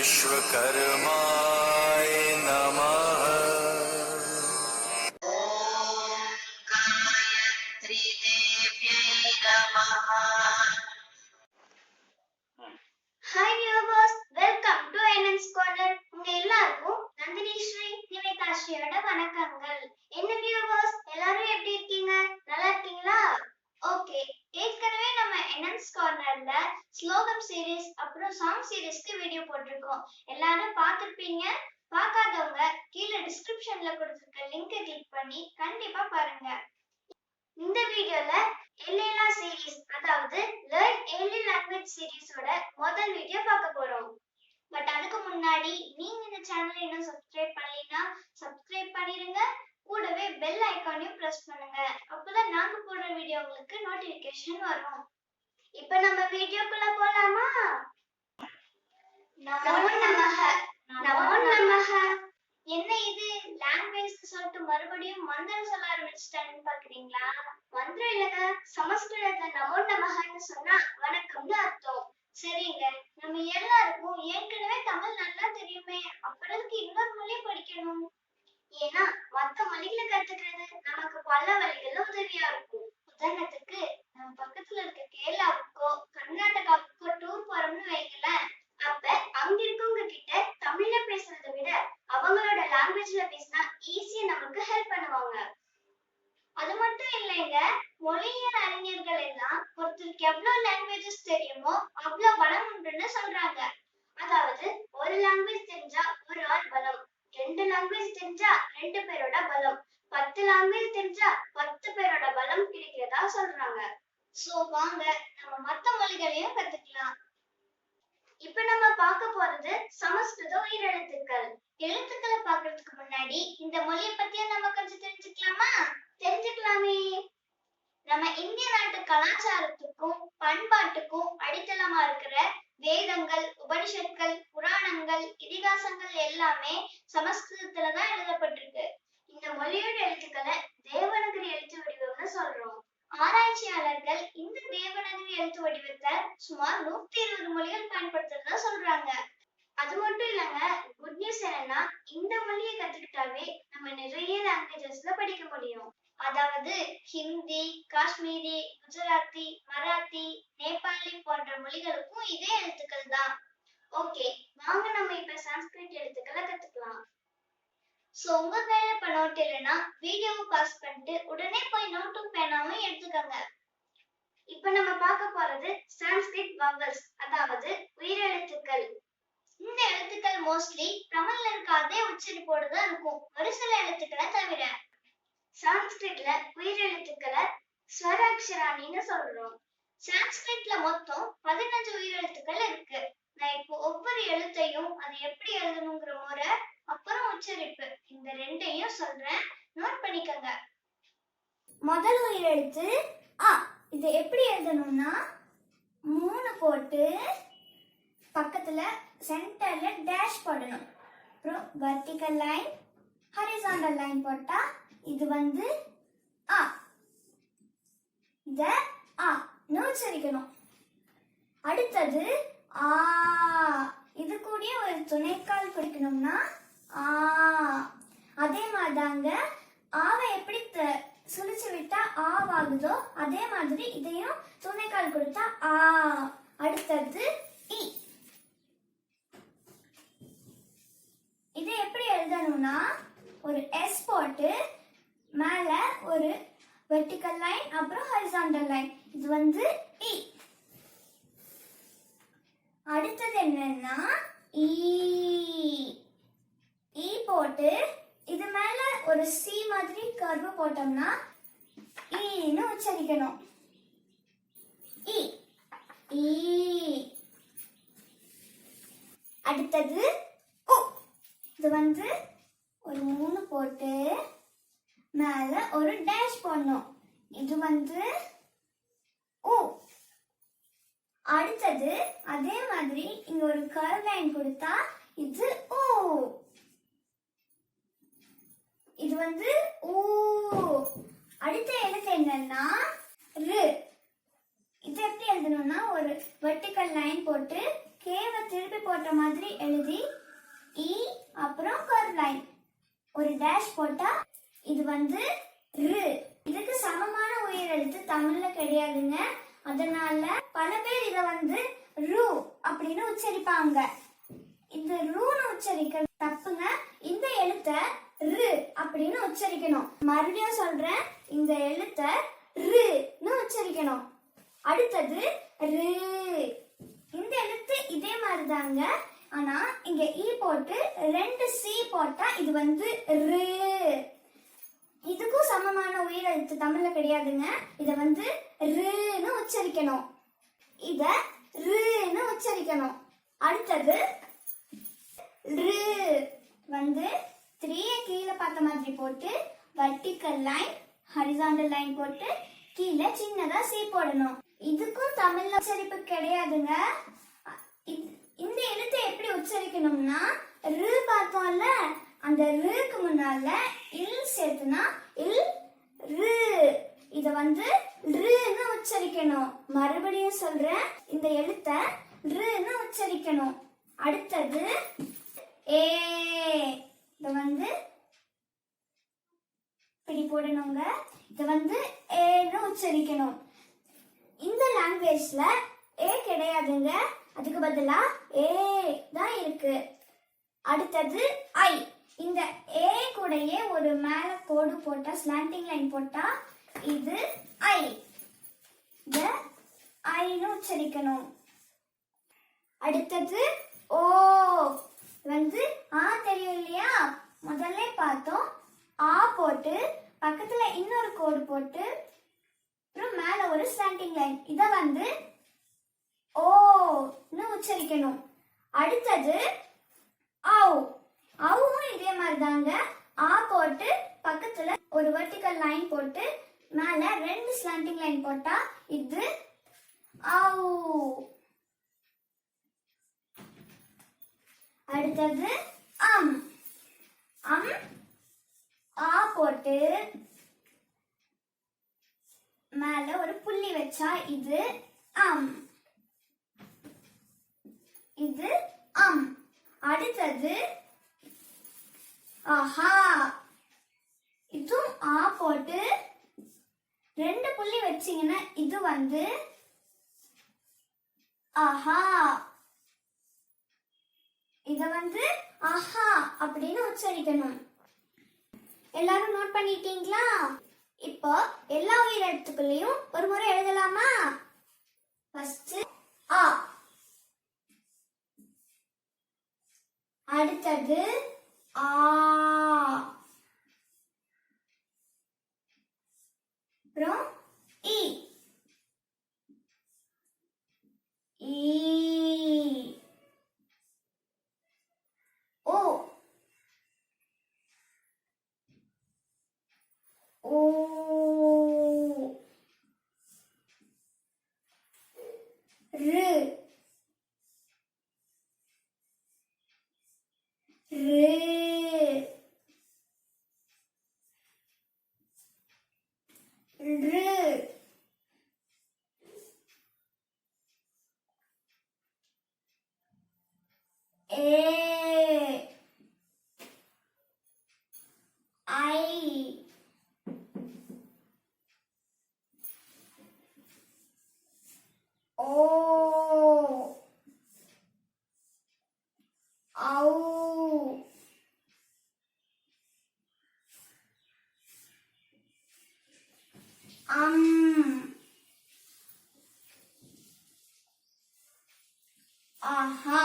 विश्वकर्माय नमः गायत्रीदेव्यै नमः hi viewers welcome to NN's corner உங்க எல்லாருக்கும் நந்தினி ஸ்ரீ நிவேதா ஸ்ரீயோட வணக்கங்கள் அப்புறம் சாங் சீரிஸ்க்கு வீடியோ போட்டிருக்கோம். எல்லாரும் பார்த்திருப்பீங்க. பார்க்காதவங்க கீழே டிஸ்கிரிப்ஷன்ல கொடுத்துருக்க லிங்கை கிளிக் பண்ணி கண்டிப்பா பாருங்க. இந்த வீடியோல எல்லேலா சீரிஸ் அதாவது லேர்ன் ஏலியன் லாங்குவேஜ் சீரிஸோட முதல் வீடியோ பார்க்க போறோம். பட் அதுக்கு முன்னாடி நீங்க இந்த சேனலை இன்னும் சப்ஸ்கிரைப் பண்ணலைன்னா சப்ஸ்கிரைப் பண்ணிருங்க. கூடவே பெல் ஐக்கானையும் பிரஸ் பண்ணுங்க. அப்பதான் நாங்க போடுற வீடியோ உங்களுக்கு நோட்டிபிகேஷன் வரும். இப்போ நம்ம வீடியோக்குள்ள போலாமா? நமோ நமக நமோ நமக என்ன இது? லாங்குவேஜ் சொல்லிட்டு மறுபடியும் மந்திரம் சொல்ல ஆரம்பிச்சிட்டாங்கன்னு பாக்குறீங்களா? மந்திரம் இல்லைங்க சமஸ்கிருதத்துல நமோ நமகன்னு சொன்னா வணக்கம்னு அர்த்தம். சரிங்க நம்ம எல்லாருக்கும் ஏற்கனவே தமிழ் நல்லா தெரியுமே அப்புறதுக்கு இன்னொரு மொழி படிக்கணும். ஏன்னா மத்த மொழிகளை கத்துக்கிறது நமக்கு பல வழிகள்ல உதவியா இருக்கும். உதாரணத்துக்கு நம்ம பக்கத்துல இருக்க கேரளாவுக்கோ லாங்குவேஜ்ல பேசினா ஈஸியா நமக்கு ஹெல்ப் பண்ணுவாங்க. அது மட்டும் இல்லைங்க மொழியியல் அறிஞர்கள் எல்லாம் ஒருத்தருக்கு எவ்வளவு லாங்குவேஜஸ் தெரியுமோ அவ்வளவு பலம் உண்டுன்னு சொல்றாங்க. அதாவது ஒரு லாங்குவேஜ் தெரிஞ்சா ஒரு ஆள் பலம் ரெண்டு லாங்குவேஜ் தெரிஞ்சா ரெண்டு பேரோட பலம் பத்து லாங்குவேஜ் தெரிஞ்சா பத்து பேரோட பலம் கிடைக்கிறதா சொல்றாங்க. சோ வாங்க நம்ம மத்த மொழிகளையும் கத்துக்கலாம். இப்ப நம்ம பார்க்க போறது சமஸ்கிருத உயிரெழுத்துக்கள். எழுத்துக்களை பாக்குறதுக்கு முன்னாடி இந்த மொழியை பத்தியும் நம்ம கொஞ்சம் தெரிஞ்சுக்கலாமா? தெரிஞ்சுக்கலாமே. நம்ம இந்திய நாட்டு கலாச்சாரத்துக்கும் பண்பாட்டுக்கும் அடித்தளமா இருக்கிற வேதங்கள் உபனிஷத்கள் புராணங்கள் இதிகாசங்கள் எல்லாமே சமஸ்கிருதத்துல தான் எழுதப்பட்டிருக்கு. இந்த மொழியோட எழுத்துக்களை தேவநகரி எழுத்து வடிவம்னு சொல்றோம். ஆராய்ச்சியாளர்கள் இந்த தேவநகரி எழுத்து வடிவத்தை சுமார் நூத்தி இருபது மொழிகள் பயன்படுத்துறதா சொல்றாங்க அது மட்டும் இல்லைங்க குட் நியூஸ் என்னன்னா இந்த மொழியை கத்துக்கிட்டாவே நம்ம நிறைய லாங்குவேஜஸ்ல படிக்க முடியும் அதாவது ஹிந்தி காஷ்மீரி குஜராத்தி மராத்தி நேபாளி போன்ற மொழிகளுக்கும் இதே எழுத்துக்கள் தான். ஓகே வாங்க நம்ம இப்ப சான்ஸ்கிரிட் எழுத்துக்களை கத்துக்கலாம். சோ உங்க கையில இப்ப நோட் இல்லைன்னா வீடியோவை பாஸ் பண்ணிட்டு உடனே போய் நோட்டும் பேனாவும் எடுத்துக்கோங்க. இப்ப நம்ம பார்க்க போறது சான்ஸ்கிரிட் வவல்ஸ் அதாவது உயிரெழுத்துக்கள். இந்த எழுத்துக்கள் மோஸ்ட்லி தமிழ்ல இருக்காதே உச்சரிப்போடு தான் இருக்கும். ஒரு சில எழுத்துக்களை தவிர சான்ஸ்கிரிட்ல உயிரெழுத்துக்களை ஸ்வராட்சராணின்னு சொல்றோம். சான்ஸ்கிரிட்ல மொத்தம் பதினஞ்சு உயிரெழுத்துக்கள் இருக்கு. நான் இப்போ ஒவ்வொரு எழுத்தையும் அது எப்படி எழுதணுங்கிற முறை அப்புறம் உச்சரிப்பு. இந்த ரெண்டையும் சொல்றேன். நோட் பண்ணிக்கங்க. முதல் உயிரெழுத்து ஆ இது எப்படி எழுதணும்னா மூணு போட்டு பக்கத்துல சென்டர்ல டேஷ் போடணும். அப்புறம் வெர்டிக்கல் லைன் ஹரிசாண்டல் லைன் போட்டா இது வந்து ஆ இத ஆ உச்சரிக்கணும் அடுத்தது ஆ இது கூட ஒரு துணைக்கால் குடிக்கணும்னா ஆ. அதே மாதிரிதாங்க ஆவை எப்படி த- சுழிச்சு விட்டா ஆவாகுதோ அதே மாதிரி இதையும் துணைக்கால் கொடுத்தா ஆ. அடுத்தது இ. இதை எப்படி எழுதணும்னா ஒரு எஸ் போட்டு மேல ஒரு வெர்டிக்கல் லைன் அப்புறம் ஹரிசாண்டல் லைன் இது வந்து டி அடுத்தது என்னன்னா ஈ ஈ போட்டு இது மேல ஒரு சி மாதிரி கர்வு போட்டோம்னா e ஈன்னு உச்சரிக்கணும். இ ஈ அடுத்தது உ இது வந்து ஒரு மூணு போட்டு மேல ஒரு டேஷ் போடணும். இது வந்து ஓ அடுத்தது அதே மாதிரி இங்க ஒரு கர்வ் லைன் கொடுத்தா இது ஓ இது வந்து ஓ அடுத்த எழுத்து என்னன்னா ரு இது எப்படி எழுதணும்னா ஒரு வெர்டிக்கல் லைன் போட்டு கேவை திருப்பி போட்ட மாதிரி எழுதி இ அப்புறம் கர்வ் லைன் ஒரு டேஷ் போட்டா இது வந்து ரு. இதுக்கு சமமான உயிர் எழுத்து தமிழ்ல கிடையாதுங்க. அதனால பல பேர் இத வந்து ரு அப்படின்னு உச்சரிப்பாங்க. இந்த ரூன்னு உச்சரிக்க தப்புங்க. இந்த எழுத்த ரு அப்படின்னு உச்சரிக்கணும். மறுபடியும் சொல்றேன். இந்த எழுத்த ருன்னு உச்சரிக்கணும். அடுத்தது ரு. இந்த எழுத்து இதே மாதிரி தாங்க ஆனா இங்க ஈ போட்டு ரெண்டு சி போட்டா இது வந்து ரு. இதுக்கும் சமமான உயிரெழுத்து தமிழ்ல கிடையாதுங்க. இத வந்து ருன்னு உச்சரிக்கணும். இத ருன்னு உச்சரிக்கணும். அடுத்தது ரு வந்து த்ரீய கீழே பார்த்த மாதிரி போட்டு வர்டிக்கல் லைன் ஹரிசாண்டல் லைன் போட்டு கீழே சின்னதா சி போடணும். இதுக்கும் தமிழ் உச்சரிப்பு கிடையாதுங்க. இ- இந்த எழுத்தை எப்படி உச்சரிக்கணும்னா ரு பார்த்தோம்ல அந்த ருக்கு முன்னால இல் சேர்த்துனா இல் ரு. இத வந்து ருன்னு உச்சரிக்கணும். மறுபடியும் சொல்றேன் இந்த எழுத்தை ருன்னு உச்சரிக்கணும். அடுத்தது ஏ. இத வந்து இப்படி போடணுங்க. இத வந்து ஏன்னு உச்சரிக்கணும். இந்த லாங்குவேஜ்ல ஏ கிடையாதுங்க. அதுக்கு பதிலா ஏ தான் இருக்கு. அடுத்தது ஐ. இந்த ஏ கூடயே ஒரு மேல கோடு போட்டா ஸ்லாண்டிங் லைன் போட்டா இது ஐ இத ஐன்னு உச்சரிக்கணும். அடுத்தது ஓ வந்து ஆ தெரியும் இல்லையா? முதல்ல பார்த்தோம். ஆ போட்டு பக்கத்துல இன்னொரு கோடு போட்டு அப்புறம் மேல ஒரு ஸ்லாண்டிங் லைன் இத வந்து ஓன்னு உச்சரிக்கணும். அடுத்தது மாதிரி தாங்க ஆ போட்டு பக்கத்துல ஒரு வெர்டிக்கல் லைன் போட்டு மேல ரெண்டு ஸ்லாண்டிங் லைன் போட்டா இது ஆவு அடுத்தது அம். அம் ஆ போட்டு மேல ஒரு புள்ளி வச்சா இது அம் இது அம் அடுத்தது ஆஹா. இதுவும் ஆ போட்டு ரெண்டு புள்ளி வச்சீங்கன்னா இது வந்து ஆஹா. இத வந்து ஆஹா அப்படின்னு உச்சரிக்கணும். எல்லாரும் நோட் பண்ணிட்டீங்களா? இப்போ எல்லா உயிரெழுத்துக்களையும் ஒரு முறை எழுதலாமா? ஃபர்ஸ்ட் ஆ அடுத்தது ஆ அப்புறம் இ ஈ ஓ ஓ ரு ரு ரு ஏ I ஆஹா.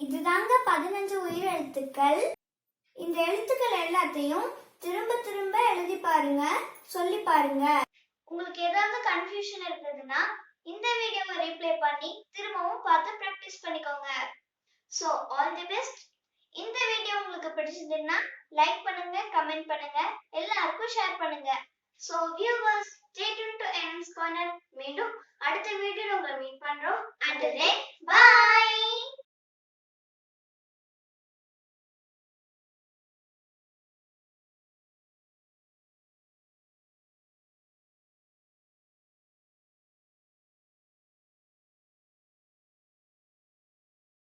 இதுதாங்க பதினஞ்சு உயிர் எழுத்துக்கள் இந்த எழுத்துக்கள் எல்லாத்தையும் திரும்ப திரும்ப எழுதி பாருங்க சொல்லி பாருங்க. உங்களுக்கு ஏதாவது கன்ஃபியூஷன் இருந்ததுன்னா இந்த வீடியோவை ரீப்ளே பண்ணி திரும்பவும் பார்த்து ப்ராக்டிஸ் பண்ணிக்கோங்க. ஸோ ஆல் தி பெஸ்ட் இந்த வீடியோ உங்களுக்கு பிடிச்சதுன்னா லைக் பண்ணுங்க கமெண்ட் பண்ணுங்க எல்லாருக்கும் ஷேர் பண்ணுங்க. So viewers stay tuned to N's corner மீண்டும் அடுத்த வீடியோல உங்களை மீட் பண்றோம். அண்ட் பாய்